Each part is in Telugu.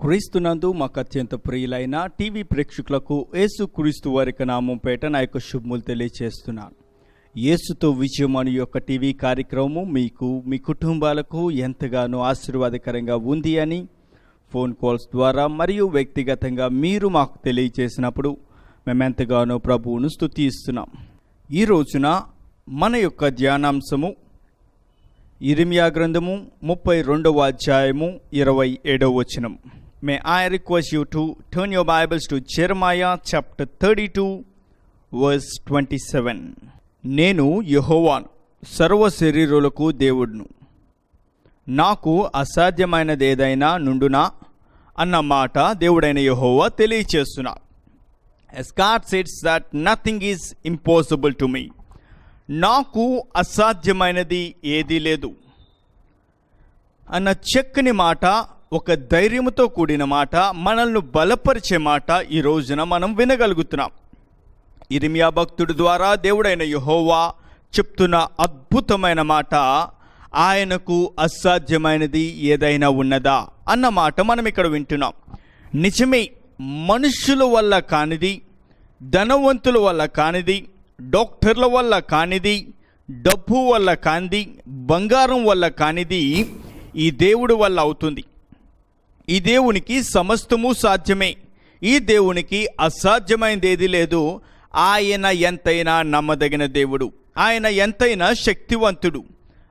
క్రీస్తునందు మాకు అత్యంత ప్రియులైన టీవీ ప్రేక్షకులకు యేసు క్రీస్తు వారికి నామం పేట నా యొక్క శుభములు తెలియచేస్తున్నాను. యేసుతో విజయం అని యొక్క టీవీ కార్యక్రమం మీకు మీ కుటుంబాలకు ఎంతగానో ఆశీర్వాదకరంగా ఉంది అని ఫోన్ కాల్స్ ద్వారా మరియు వ్యక్తిగతంగా మీరు మాకు తెలియచేసినప్పుడు మేమెంతగానో ప్రభువును స్థుతిస్తున్నాం ఈ రోజున మన యొక్క ధ్యానాంశము ఇరిమియా గ్రంథము ముప్పై రెండవ అధ్యాయము ఇరవై ఏడవ వచనం. May I request you to turn your bibles to Jeremiah chapter thirty two verse twenty seven నేను యహోవాన్ సర్వ శరీరులకు దేవుడును. నాకు అసాధ్యమైనది ఏదైనా నుండునా? అన్న మాట దేవుడైన యహోవా తెలియచేస్తున్నా. As God that nothing is impossible to me నాకు అసాధ్యమైనది ఏదీ లేదు. అన్న చక్కని మాట ఒక ధైర్యంతో కూడిన మాట మనల్ని బలపరిచే మాట ఈ రోజున మనం వినగలుగుతున్నాం. ఇరిమియా భక్తుడి ద్వారా దేవుడైన యహోవా చెప్తున్న అద్భుతమైన మాట ఆయనకు అసాధ్యమైనది ఏదైనా ఉన్నదా అన్న మాట మనం ఇక్కడ వింటున్నాం. నిజమే మనుషుల వల్ల కానిది ధనవంతుల వల్ల కానిది డాక్టర్ల వల్ల కానిది డబ్బు వల్ల కానిది బంగారం వల్ల కానిది ఈ దేవుడి వల్ల అవుతుంది. ఈ దేవునికి సమస్తము సాధ్యమే. ఈ దేవునికి అసాధ్యమైనది ఏది లేదు. ఆయన ఎంతైనా నమ్మదగిన దేవుడు. ఆయన ఎంతైనా శక్తివంతుడు.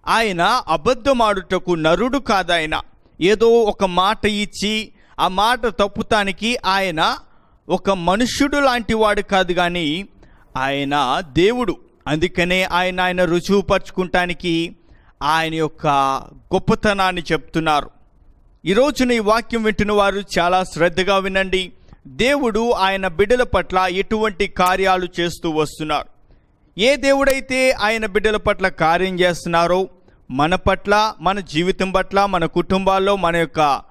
ఆయన అబద్ధమాడుటకు నరుడు కాదాయన. ఏదో ఒక మాట ఇచ్చి ఆ మాట తప్పుతానికి ఆయన ఒక మనుష్యుడు లాంటి వాడు కాదు కానీ ఆయన దేవుడు. అందుకనే ఆయన ఆయన రుజువుపరచుకుంటానికి ఆయన యొక్క గొప్పతనాన్ని చెప్తున్నారు. ఈ ఈ వాక్యం వింటున్న వారు చాలా శ్రద్ధగా వినండి. దేవుడు ఆయన బిడ్డల పట్ల ఎటువంటి కార్యాలు చేస్తూ వస్తున్నారు? ఏ దేవుడైతే ఆయన బిడ్డల పట్ల కార్యం చేస్తున్నారో మన పట్ల మన జీవితం పట్ల మన కుటుంబాల్లో మన యొక్క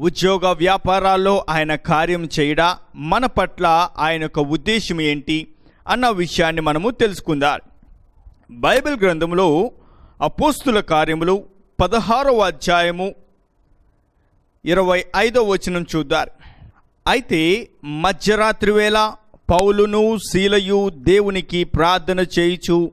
ఉద్యోగ వ్యాపారాల్లో ఆయన కార్యం చేయడా? మన పట్ల ఆయన యొక్క ఉద్దేశం ఏంటి? అన్న విషయాన్ని మనము తెలుసుకుందాం. బైబిల్ గ్రంథంలో అపోస్తుల కార్యములు పదహారవ అధ్యాయము ఇరవై ఐదో వచనం చూద్దారు అయితే మధ్యరాత్రి వేళ పౌలును శీలయు దేవునికి ప్రార్థన చేయుచు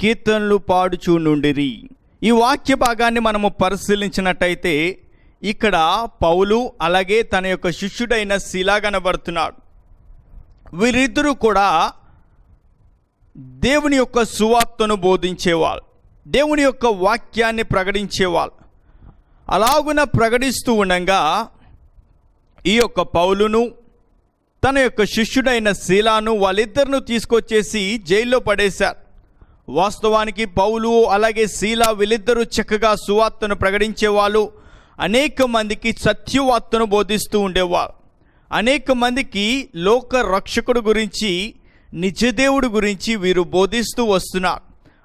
కీర్తనలు పాడుచు నుండిరి. ఈ వాక్య భాగాన్ని మనము పరిశీలించినట్టయితే ఇక్కడ పౌలు అలాగే తన యొక్క శిష్యుడైన శిలా కనబడుతున్నాడు. వీరిద్దరూ కూడా దేవుని యొక్క సువార్తను బోధించేవాళ్ళు. దేవుని యొక్క వాక్యాన్ని ప్రకటించేవాళ్ళు. అలాగున ప్రకటిస్తూ ఉండగా ఈ యొక్క పౌలును తన యొక్క శిష్యుడైన శీలాను వాళ్ళిద్దరిను తీసుకొచ్చేసి జైల్లో పడేశారు. వాస్తవానికి పౌలు అలాగే శీలా వీళ్ళిద్దరూ చక్కగా సువార్తను ప్రకటించేవాళ్ళు. అనేక మందికి సత్యవార్తను బోధిస్తూ ఉండేవారు. అనేక మందికి లోక రక్షకుడు గురించి నిజదేవుడు గురించి వీరు బోధిస్తూ వస్తున్నారు.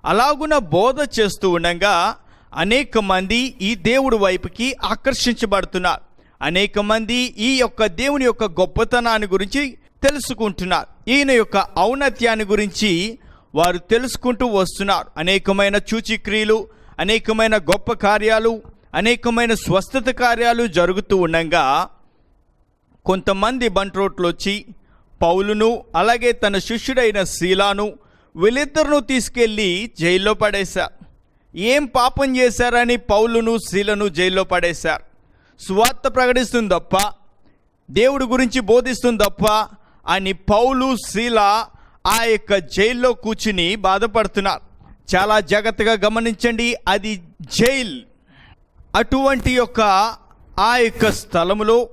అలాగున బోధ చేస్తూ ఉండగా అనేక మంది ఈ దేవుడి వైపుకి ఆకర్షించబడుతున్నారు. అనేక మంది ఈ యొక్క దేవుని యొక్క గొప్పతనాన్ని గురించి తెలుసుకుంటున్నారు. ఈయన యొక్క ఔన్నత్యాన్ని గురించి వారు తెలుసుకుంటూ వస్తున్నారు. అనేకమైన చూచిక్రియలు అనేకమైన గొప్ప కార్యాలు అనేకమైన స్వస్థత కార్యాలు జరుగుతూ ఉండగా కొంతమంది బంట్రోట్లు వచ్చి పౌలును అలాగే తన శిష్యుడైన శీలాను వీళ్ళిద్దరిను తీసుకెళ్ళి జైల్లో పడేశారు. ఏం పాపం చేశారని పౌలును శీలను జైల్లో పడేశారు. సువార్త ప్రకటిస్తుంది తప్ప దేవుడి గురించి బోధిస్తుంది తప్ప అని పౌలు శీల ఆ యొక్క జైల్లో కూర్చుని బాధపడుతున్నారు. చాలా జాగ్రత్తగా గమనించండి అది జైల్. అటువంటి యొక్క ఆ యొక్క స్థలములో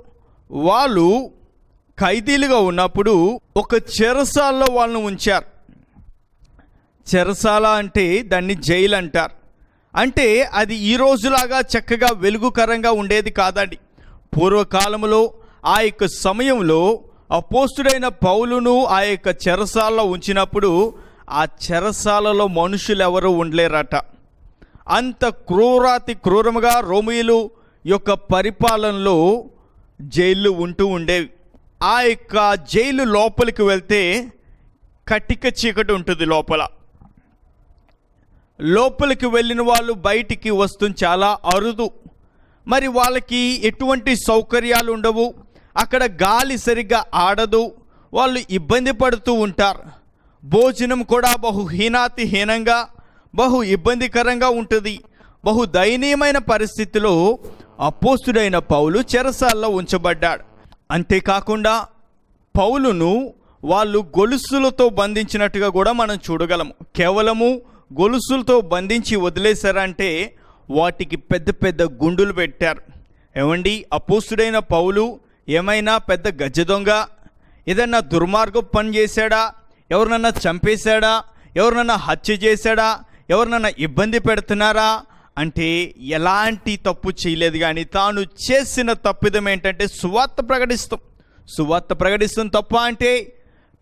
వాళ్ళు ఖైదీలుగా ఉన్నప్పుడు ఒక చెరసాల్లో వాళ్ళను ఉంచారు. చెరసాల అంటే దాన్ని జైలు అంటారు. అంటే అది ఈ రోజులాగా చక్కగా వెలుగుకరంగా ఉండేది కాదండి. పూర్వకాలంలో ఆ యొక్క సమయంలో అపోస్తుడైన పౌలును ఆ యొక్క చెరసాలలో ఉంచినప్పుడు ఆ చెరసాలలో మనుషులు ఎవరు ఉండలేరట. అంత క్రూరాతి క్రూరముగా రోమిలు యొక్క పరిపాలనలో జైళ్ళు ఉంటూ ఉండేవి. ఆ యొక్క జైలు లోపలికి వెళ్తే కటిక చీకటి ఉంటుంది లోపల. లోపలికి వెళ్ళిన వాళ్ళు బయటికి వస్తుంది చాలా అరుదు. మరి వాళ్ళకి ఎటువంటి సౌకర్యాలు ఉండవు. అక్కడ గాలి సరిగ్గా ఆడదు. వాళ్ళు ఇబ్బంది పడుతూ ఉంటారు. భోజనం కూడా బహు హీనాతి హీనంగా బహు ఇబ్బందికరంగా ఉంటుంది. బహు దయనీయమైన పరిస్థితిలో అపోస్తుడైన పౌలు చెరసాల్లో ఉంచబడ్డాడు. అంతేకాకుండా పౌలును వాళ్ళు గొలుసులతో బంధించినట్టుగా కూడా మనం చూడగలము. కేవలము గొలుసులతో బంధించి వదిలేశారంటే వాటికి పెద్ద పెద్ద గుండులు పెట్టారు. ఏమండి? అపోస్తుడైన పౌలు ఏమైనా పెద్ద గజ్జ దొంగ? ఏదన్నా దుర్మార్గం పని చేశాడా? ఎవరినన్నా చంపేశాడా? ఎవరినన్నా హత్య చేశాడా? ఎవరినన్నా ఇబ్బంది పెడుతున్నారా? అంటే ఎలాంటి తప్పు చేయలేదు కానీ తాను చేసిన తప్పిదం ఏంటంటే సువార్త ప్రకటిస్తాం. సువార్త ప్రకటిస్తాం తప్ప అంటే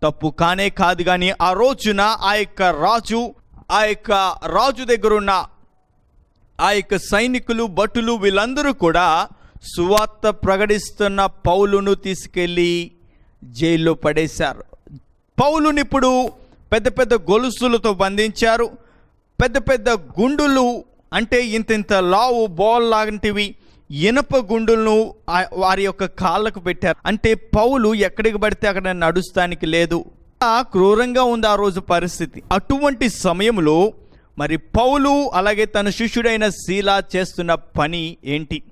తప్పు కానే కాదు కానీ ఆ రోజున ఆ యొక్క రాజు ఆ యొక్క రాజు దగ్గర ఉన్న ఆ యొక్క సైనికులు భటులు వీళ్ళందరూ కూడా సువార్త ప్రకటిస్తున్న పౌలును తీసుకెళ్ళి జైల్లో పడేశారు. పౌలుని ఇప్పుడు పెద్ద పెద్ద గొలుసులతో బంధించారు. పెద్ద పెద్ద గుండులు అంటే ఇంత ఇంత లావు బాల్ లాంటివి ఇనప గుండులను వారి యొక్క కాళ్ళకు పెట్టారు. అంటే పౌలు ఎక్కడికి పడితే అక్కడ నడుస్తానికి లేదు. క్రూరంగా ఉంది ఆ రోజు పరిస్థితి? అటువంటి సమయంలో మరి పౌలు అలాగే తన శిష్యుడైన శీలా చేస్తున్న పని ఏంటి?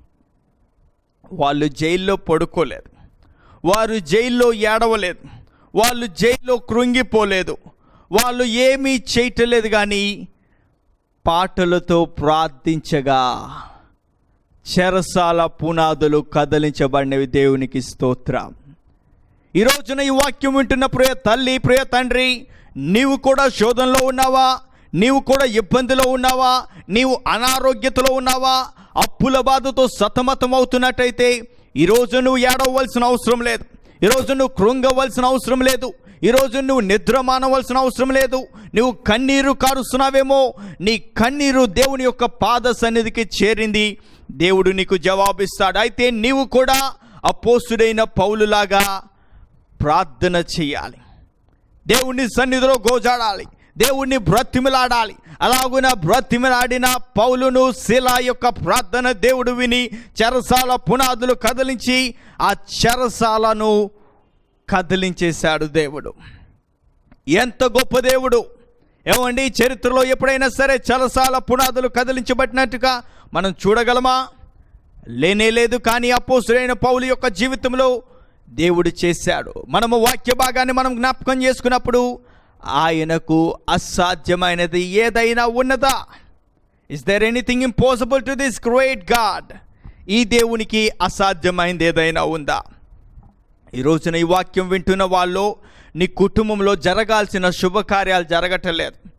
వాళ్ళు జైల్లో పడుకోలేదు. వారు జైల్లో ఏడవలేదు. వాళ్ళు జైల్లో కృంగిపోలేదు. వాళ్ళు ఏమీ చేయటలేదు కానీ పాటలతో ప్రార్థించగా చెరసాల పునాదులు కదలించబడినవి దేవునికి స్తోత్రం. ఈ రోజున ఈ వాక్యం వింటున్న ప్రియ తల్లి ప్రియ తండ్రి నీవు కూడా శోధనలో ఉన్నావా? నీవు కూడా ఇబ్బందిలో ఉన్నావా? నీవు అనారోగ్యతలో ఉన్నావా? అప్పుల బాధతో సతమతం అవుతున్నట్టయితే ఈరోజు నువ్వు ఏడవలసిన అవసరం లేదు. ఈరోజు నువ్వు కృంగవలసిన అవసరం లేదు. ఈరోజు నువ్వు నిద్ర మానవలసిన అవసరం లేదు. నువ్వు కన్నీరు కారుస్తున్నావేమో? నీ కన్నీరు దేవుని యొక్క పాద సన్నిధికి చేరింది. దేవుడు నీకు జవాబిస్తాడు. అయితే నీవు కూడా అపోసుడైన పౌలులాగా ప్రార్థన చేయాలి. దేవుని సన్నిధిలో గోజాడాలి. దేవుణ్ణి బ్రతిమిలాడాలి. అలాగున బ్రతిమిలాడిన పౌలును శిలా యొక్క ప్రార్థన దేవుడు విని చెరసాల పునాదులు కదిలించి ఆ చెరసాలను కదిలించేశాడు దేవుడు. ఎంత గొప్ప దేవుడు. ఏమండి చరిత్రలో ఎప్పుడైనా సరే చెరసాల పునాదులు కదిలించబట్టినట్టుగా మనం చూడగలమా? లేనే లేదు కానీ అపోసులైన పౌలు యొక్క జీవితంలో దేవుడు చేశాడు. మనము వాక్య భాగాన్ని మనం జ్ఞాపకం చేసుకున్నప్పుడు ఆయనకు అసాధ్యమైనది ఏదైనా ఉన్నదా? Is there anything impossible to this great God ఈ దేవునికి అసాధ్యమైనది ఏదైనా ఉందా? ఈ రోజున ఈ వాక్యం వింటున్న వాళ్ళు నీ కుటుంబంలో జరగాల్సిన శుభకార్యాలు జరగటలేదు.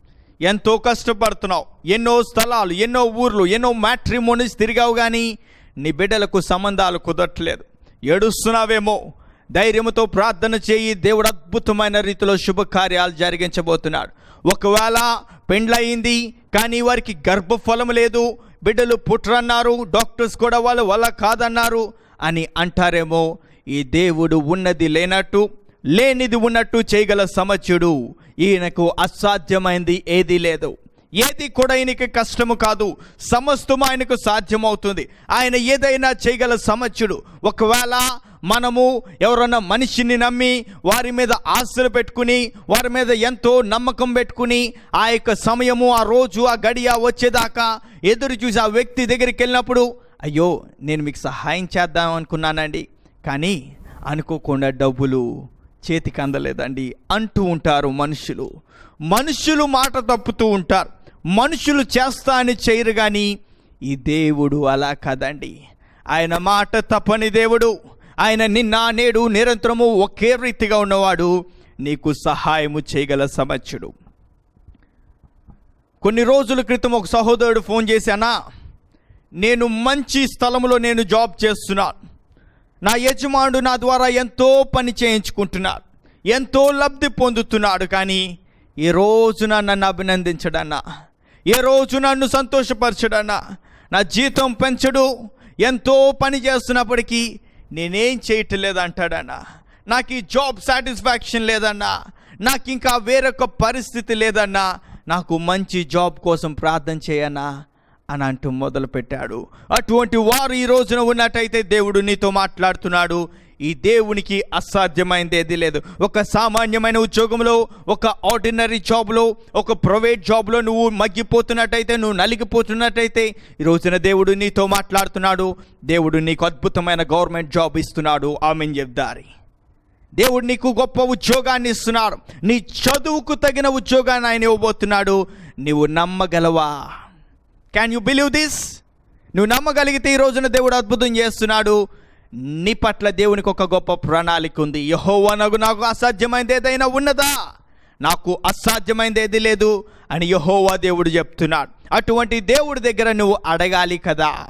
ఎంతో కష్టపడుతున్నావు. ఎన్నో స్థలాలు ఎన్నో ఊర్లు ఎన్నో మ్యాట్రిమోనీస్ తిరిగావు కానీ నీ బిడ్డలకు సంబంధాలు కుదరట్లేదు. ఏడుస్తున్నావేమో? ధైర్యంతో ప్రార్థన చేయి. దేవుడు అద్భుతమైన రీతిలో శుభకార్యాలు జరిగించబోతున్నాడు. ఒకవేళ పెండ్లయింది కానీ వారికి గర్భఫలం లేదు బిడ్డలు పుట్రన్నారు డాక్టర్స్ కూడా వాళ్ళు వల్ల కాదన్నారు అని అంటారేమో ఈ దేవుడు ఉన్నది లేనట్టు లేనిది ఉన్నట్టు చేయగల సమస్యుడు ఈయనకు అసాధ్యమైంది ఏదీ లేదు. ఏది కూడా ఆయనకి కష్టము కాదు సమస్తము ఆయనకు సాధ్యమవుతుంది. ఆయన ఏదైనా చేయగల సమస్యుడు ఒకవేళ మనము ఎవరన్నా మనిషిని నమ్మి వారి మీద ఆశలు పెట్టుకుని వారి మీద ఎంతో నమ్మకం పెట్టుకుని ఆ యొక్క సమయము ఆ రోజు ఆ గడియ వచ్చేదాకా ఎదురు చూసి ఆ వ్యక్తి దగ్గరికి వెళ్ళినప్పుడు అయ్యో నేను మీకు సహాయం చేద్దాం అనుకున్నానండి. కానీ అనుకోకుండా డబ్బులు చేతికి అందలేదండి. అంటూ ఉంటారు మనుషులు. మనుషులు మాట తప్పుతూ ఉంటారు. మనుషులు చేస్తా అని చేయరు కానీ ఈ దేవుడు అలా కదండి. ఆయన మాట తప్పని దేవుడు. ఆయన నిన్న నేడు నిరంతరము ఒకే రీతిగా ఉన్నవాడు నీకు సహాయము చేయగల సమస్యుడు కొన్ని రోజుల క్రితం ఒక సహోదరుడు ఫోన్ చేశానా నేను మంచి స్థలంలో నేను జాబ్ చేస్తున్నాను నా యజమానుడు నా ద్వారా ఎంతో పని చేయించుకుంటున్నాడు. ఎంతో లబ్ధి పొందుతున్నాడు కానీ ఈ రోజున నన్ను అభినందించడన్నా. ఏ రోజు నన్ను సంతోషపరచడన్నా. నా జీతం పెంచడు. ఎంతో పని చేస్తున్నప్పటికీ నేనేం చేయటం లేదంటాడన్నా నాకు ఈ జాబ్ సాటిస్ఫాక్షన్ లేదన్నా? నాకు ఇంకా వేరొక పరిస్థితి లేదన్నా? నాకు మంచి జాబ్ కోసం ప్రార్థన చేయన్నా? అని అంటూ మొదలుపెట్టాడు. అటువంటి వారు ఈ రోజున ఉన్నట్టయితే దేవుడు నీతో మాట్లాడుతున్నాడు. ఈ దేవునికి అసాధ్యమైనది ఏది లేదు. ఒక సామాన్యమైన ఉద్యోగంలో ఒక ఆర్డినరీ జాబ్లో ఒక ప్రైవేట్ జాబ్లో నువ్వు మగ్గిపోతున్నట్టయితే నువ్వు నలిగిపోతున్నట్టయితే ఈ రోజున దేవుడు నీతో మాట్లాడుతున్నాడు. దేవుడు నీకు అద్భుతమైన గవర్నమెంట్ జాబ్ ఇస్తున్నాడు. ఆమె చెప్దారి దేవుడు నీకు గొప్ప ఉద్యోగాన్ని ఇస్తున్నాడు. నీ చదువుకు తగిన ఉద్యోగాన్ని ఆయన ఇవ్వబోతున్నాడు. నువ్వు నమ్మగలవా? క్యాన్ యూ బిలీవ్ దిస్ నువ్వు నమ్మగలిగితే ఈ రోజున దేవుడు అద్భుతం చేస్తున్నాడు. నీ పట్ల దేవునికి ఒక గొప్ప ప్రణాళిక ఉంది. యహోవా నాకు నాకు అసాధ్యమైనది ఏదైనా ఉన్నదా? నాకు అసాధ్యమైనది ఏది లేదు అని యహోవా దేవుడు చెప్తున్నాడు. అటువంటి దేవుడి దగ్గర నువ్వు అడగాలి కదా.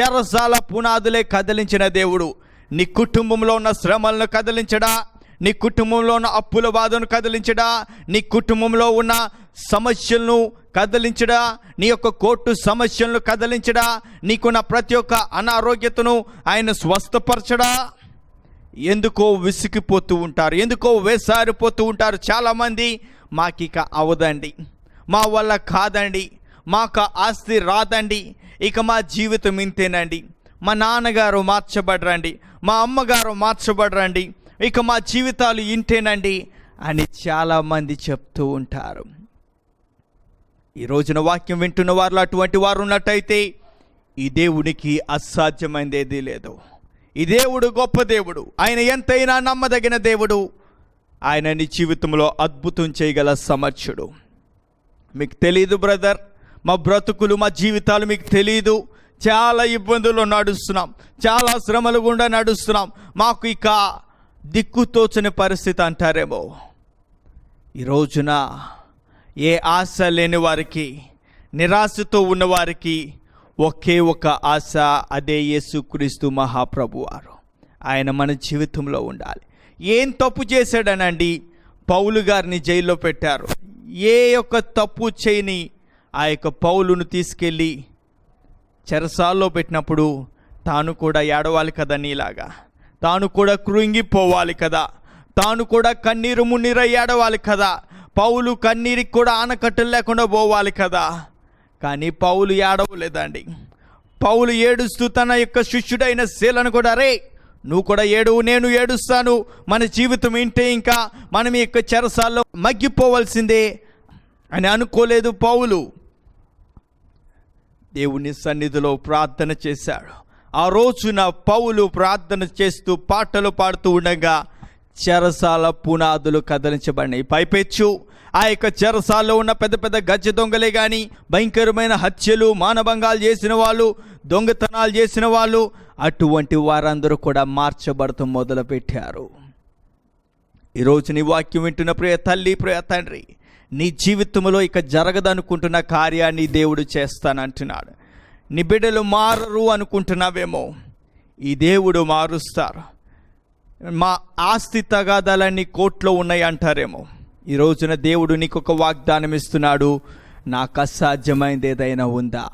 చెరసాల పునాదులే కదిలించిన దేవుడు నీ కుటుంబంలో ఉన్న శ్రమలను కదిలించడా? నీ కుటుంబంలో ఉన్న అప్పుల బాధను కదిలించడా? నీ కుటుంబంలో ఉన్న సమస్యలను కదిలించడా? నీ యొక్క కోర్టు సమస్యలను కదిలించడా? నీకున్న ప్రతి ఒక్క అనారోగ్యతను ఆయన స్వస్థపరచడా? ఎందుకో విసిగిపోతూ ఉంటారు ఎందుకో వేసారిపోతూ ఉంటారు చాలామంది. మాకిక అవదండి మా వల్ల కాదండి మాకు ఆస్తి రాదండి ఇక మా జీవితం ఇంతేనండి. మా నాన్నగారు మార్చబడరండి మా అమ్మగారు మార్చబడరండి. ఇక మా జీవితాలు ఇంటేనండి అని చాలామంది చెప్తూ ఉంటారు. ఈ రోజున వాక్యం వింటున్న వారు అటువంటి వారు ఉన్నట్టయితే ఈ దేవుడికి అసాధ్యమైనది ఏదీ లేదు. ఈ దేవుడు గొప్ప దేవుడు. ఆయన ఎంతైనా నమ్మదగిన దేవుడు. ఆయన నీ జీవితంలో అద్భుతం చేయగల సమర్థుడు. మీకు తెలియదు బ్రదర్ మా బ్రతుకులు మా జీవితాలు మీకు తెలియదు చాలా ఇబ్బందులు నడుస్తున్నాం. చాలా శ్రమలు గుండా నడుస్తున్నాం. మాకు ఇక దిక్కుతోచని పరిస్థితి అంటారేమో. ఈ రోజున ఏ ఆశ లేని వారికి నిరాశతో ఉన్నవారికి ఒకే ఒక ఆశ అదే యేసుక్రీస్తు మహాప్రభు వారు. ఆయన మన జీవితంలో ఉండాలి. ఏం తప్పు చేశాడనండి? పౌలు గారిని జైల్లో పెట్టారు. ఏ యొక్క తప్పు చేయని ఆ యొక్క పౌలును తీసుకెళ్ళి చెరసాల్లో పెట్టినప్పుడు తాను కూడా ఏడవాలి కదా నీలాగా. తాను కూడా కృంగిపోవాలి కదా. తాను కూడా కన్నీరు మున్నీర ఏడవాలి కదా. పౌలు కన్నీరికి కూడా ఆనకట్టలు లేకుండా పోవాలి కదా. కానీ పౌలు ఏడవలేదండి. పౌలు ఏడుస్తూ తన యొక్క శిష్యుడైన శీలను కూడా రే నువ్వు కూడా ఏడు నేను ఏడుస్తాను. మన జీవితం ఏంటే ఇంకా. మనం ఈ యొక్క చెరసాల్లో మగ్గిపోవలసిందే. అని అనుకోలేదు పౌలు. దేవుని సన్నిధిలో ప్రార్థన చేశాడు. ఆ రోజున పౌలు ప్రార్థన చేస్తూ పాటలు పాడుతూ ఉండగా చెరసాల పునాదులు కదిలించబడినాయి. పైపెచ్చు ఆ యొక్క చెరసాల్లో ఉన్న పెద్ద పెద్ద గజ్జ దొంగలే కానీ భయంకరమైన హత్యలు మానభంగాలు చేసిన వాళ్ళు దొంగతనాలు చేసిన వాళ్ళు అటువంటి వారందరూ కూడా మార్చబడుతూ మొదలుపెట్టారు. ఈరోజు నీ వాక్యం వింటున్న ప్రియ తల్లి ప్రియ తండ్రి నీ జీవితంలో ఇక జరగదనుకుంటున్న కార్యాన్ని దేవుడు చేస్తానంటున్నాడు. నీ బిడ్డలు మారరు అనుకుంటున్నావేమో. ఈ దేవుడు మారుస్తారు. మా ఆస్తి తగాదాలన్నీ కోర్టులో ఉన్నాయి అంటారేమో ఈ రోజున దేవుడు నీకు ఒక వాగ్దానం ఇస్తున్నాడు నాకు అసాధ్యమైనది ఏదైనా ఉందా?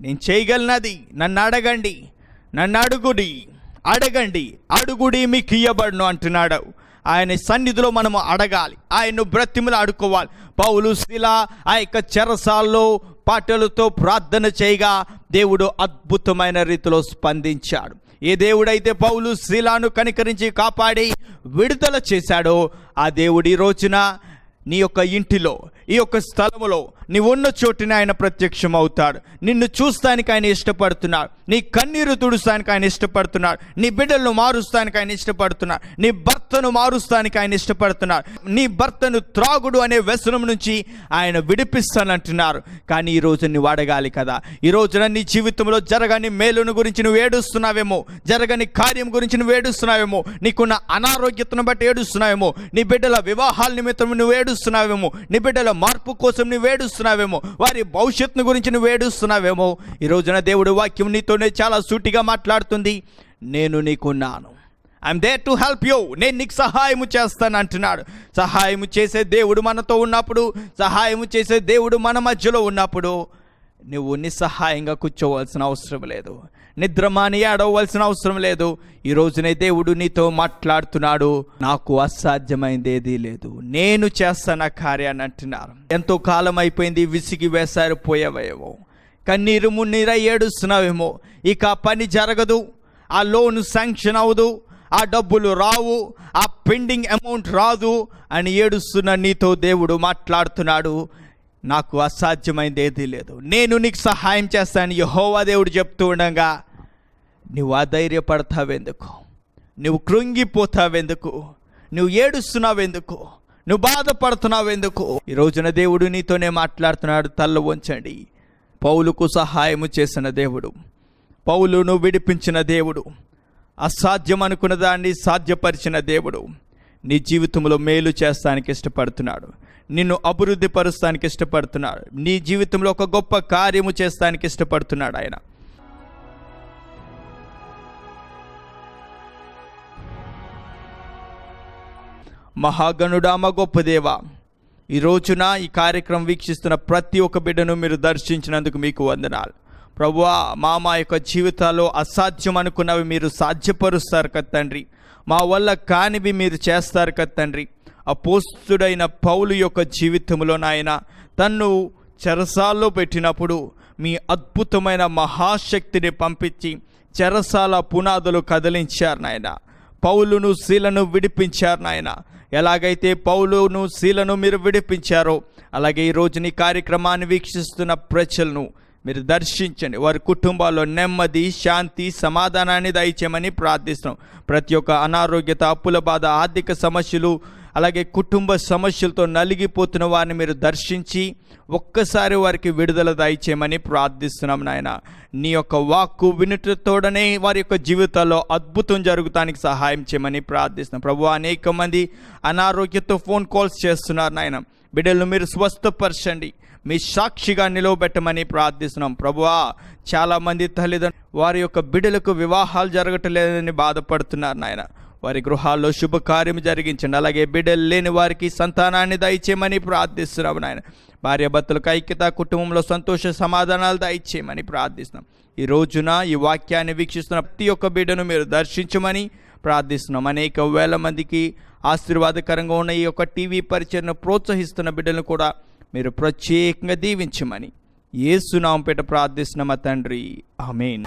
నేను చేయగలనది? నన్ను అడగండి. నన్ను అడుగుడి. అడగండి. అడుగుడి మీకు ఇయ్యబడును అంటున్నాడు. ఆయన సన్నిధిలో మనము అడగాలి. ఆయన్ను బ్రతిములు అడుకోవాలి పౌలు శిల ఆ యొక్క చెరసాల్లో పాటలతో ప్రార్థన చేయగా దేవుడు అద్భుతమైన రీతిలో స్పందించాడు. ఏ దేవుడైతే పౌలు శీలాను కనికరించి కాపాడి విడుదల చేశాడో ఆ దేవుడి రోజున నీ యొక్క ఇంటిలో ఈ యొక్క స్థలములో నీ ఉన్న చోటుని ఆయన ప్రత్యక్షం అవుతాడు నిన్ను చూస్తానికి ఆయన ఇష్టపడుతున్నాడు నీ కన్నీరు తుడుస్తానికి ఆయన ఇష్టపడుతున్నాడు నీ బిడ్డలను మారుస్తానికి ఆయన ఇష్టపడుతున్నాడు నీ భర్తను మారుస్తానికి ఆయన ఇష్టపడుతున్నాడు నీ భర్తను త్రాగుడు అనే వ్యసనం నుంచి ఆయన విడిపిస్తానంటున్నారు. కానీ ఈ రోజు నువ్వు అడగాలి కదా. ఈ రోజున నీ జీవితంలో జరగని మేలును గురించి నువ్వు ఏడుస్తున్నావేమో? జరగని కార్యం గురించి నువ్వు ఏడుస్తున్నావేమో? నీకున్న అనారోగ్యతను బట్టి ఏడుస్తున్నావేమో? నీ బిడ్డల వివాహాల నిమిత్తం నువ్వు ఏడుస్తున్నావేమో? నీ బిడ్డల మార్పు కోసం నువ్వు ఏడుస్తున్నావేమో? వారి భవిష్యత్తును గురించి నువ్వు ఏడుస్తున్నావేమో? ఈ రోజున దేవుడు వాక్యం నీతోనే చాలా సూటిగా మాట్లాడుతుంది. నేను నీకున్నాను. I'm there to help you నేను నీకు సహాయము చేస్తాను అంటున్నాడు. సహాయము చేసే దేవుడు మనతో ఉన్నప్పుడు సహాయము చేసే దేవుడు మన మధ్యలో ఉన్నప్పుడు నువ్వు నిస్సహాయంగా కూర్చోవలసిన అవసరం లేదు. నిద్ర మాని ఆడవలసిన అవసరం లేదు. ఈ రోజునే దేవుడు నీతో మాట్లాడుతున్నాడు. నాకు అసాధ్యమైంది ఏదీ లేదు. నేను చేస్తాను కార్యాన్ని అంటున్నారు. ఎంతో కాలం అయిపోయింది విసిగి వేసారు పోయేవేమో కన్నీరు మున్నీర ఏడుస్తున్నావేమో. ఇక పని జరగదు. ఆ లోన్ శాంక్షన్ అవ్వదు ఆ డబ్బులు రావు. ఆ పెండింగ్ అమౌంట్ రాదు అని ఏడుస్తున్న నీతో దేవుడు మాట్లాడుతున్నాడు. నాకు అసాధ్యమైంది ఏదీ లేదు. నేను నీకు సహాయం చేస్తాను యహోవా దేవుడు చెప్తూ ఉండగా నువ్వు అధైర్యపడతావెందుకు? నువ్వు కృంగిపోతావెందుకు? నువ్వు ఏడుస్తున్నావెందుకు? నువ్వు బాధపడుతున్నావెందుకు? ఈ రోజున దేవుడు నీతోనే మాట్లాడుతున్నాడు తల్ల ఉంచండి పౌలుకు సహాయము చేసిన దేవుడు. పౌలును విడిపించిన దేవుడు. అసాధ్యం అనుకున్న దాన్ని సాధ్యపరిచిన దేవుడు. నీ జీవితంలో మేలు చేస్తానికి ఇష్టపడుతున్నాడు. నిన్ను అభివృద్ధి పరుస్తానికి ఇష్టపడుతున్నాడు. నీ జీవితంలో ఒక గొప్ప కార్యము చేస్తానికి ఇష్టపడుతున్నాడు ఆయన. మహాగణుడామ గొప్ప దేవ. ఈ రోజున ఈ కార్యక్రమం వీక్షిస్తున్న ప్రతి ఒక్క బిడ్డను మీరు దర్శించినందుకు మీకు వందనాలు. ప్రభువా మా మా యొక్క జీవితాల్లో అసాధ్యం అనుకున్నవి మీరు సాధ్యపరుస్తారు కదా తండ్రి. మా వల్ల కానివి మీరు చేస్తారు కదా తండ్రి. అపోస్తుడైన పౌలు యొక్క జీవితంలో నాయన తన్ను చెరసాల్లో పెట్టినప్పుడు మీ అద్భుతమైన మహాశక్తిని పంపించి చెరసాల పునాదులు కదిలించారు నాయన. పౌలును శీలను విడిపించారు నాయన. ఎలాగైతే పౌలును శీలను మీరు విడిపించారో అలాగే ఈ నీ కార్యక్రమాన్ని వీక్షిస్తున్న ప్రజలను మీరు దర్శించండి. వారి కుటుంబాల్లో నెమ్మది శాంతి సమాధానాన్ని దయచేయమని ప్రార్థిస్తున్నాం. ప్రతి ఒక్క అనారోగ్యత అప్పుల బాధ ఆర్థిక సమస్యలు అలాగే కుటుంబ సమస్యలతో నలిగిపోతున్న వారిని మీరు దర్శించి ఒక్కసారి వారికి విడుదల దయచేయమని ప్రార్థిస్తున్నాం నాయన. నీ యొక్క వాక్కు వినుటతోడనే వారి యొక్క జీవితాల్లో అద్భుతం జరుగుతానికి సహాయం చేయమని ప్రార్థిస్తున్నాం. ప్రభు అనేక మంది అనారోగ్యంతో ఫోన్ కాల్స్ చేస్తున్నారు నాయన. బిడ్డలను మీరు స్వస్థపరచండి. మీ సాక్షిగా నిలవబెట్టమని ప్రార్థిస్తున్నాం. ప్రభువా చాలామంది తల్లిదండ్రులు వారి యొక్క బిడ్డలకు వివాహాలు జరగటం లేదని బాధపడుతున్నారు నాయన. వారి గృహాల్లో శుభకార్యం జరిగించండి. అలాగే బిడ్డలు లేని వారికి సంతానాన్ని దయచేయమని ప్రార్థిస్తున్నాం నాయన. భార్య భర్తలకు ఐక్యత కుటుంబంలో సంతోష సమాధానాలు దయచేయమని ప్రార్థిస్తున్నాం. ఈ రోజున ఈ వాక్యాన్ని వీక్షిస్తున్న ప్రతి ఒక్క బిడ్డను మీరు దర్శించమని ప్రార్థిస్తున్నాం. అనేక వేల మందికి ఆశీర్వాదకరంగా ఉన్న ఈ యొక్క టీవీ పరిచయను ప్రోత్సహిస్తున్న బిడ్డలను కూడా మీరు ప్రత్యేకంగా దీవించమని ఏసునాంపేట ప్రార్థిస్తున్న మా తండ్రి. ఆమెన్.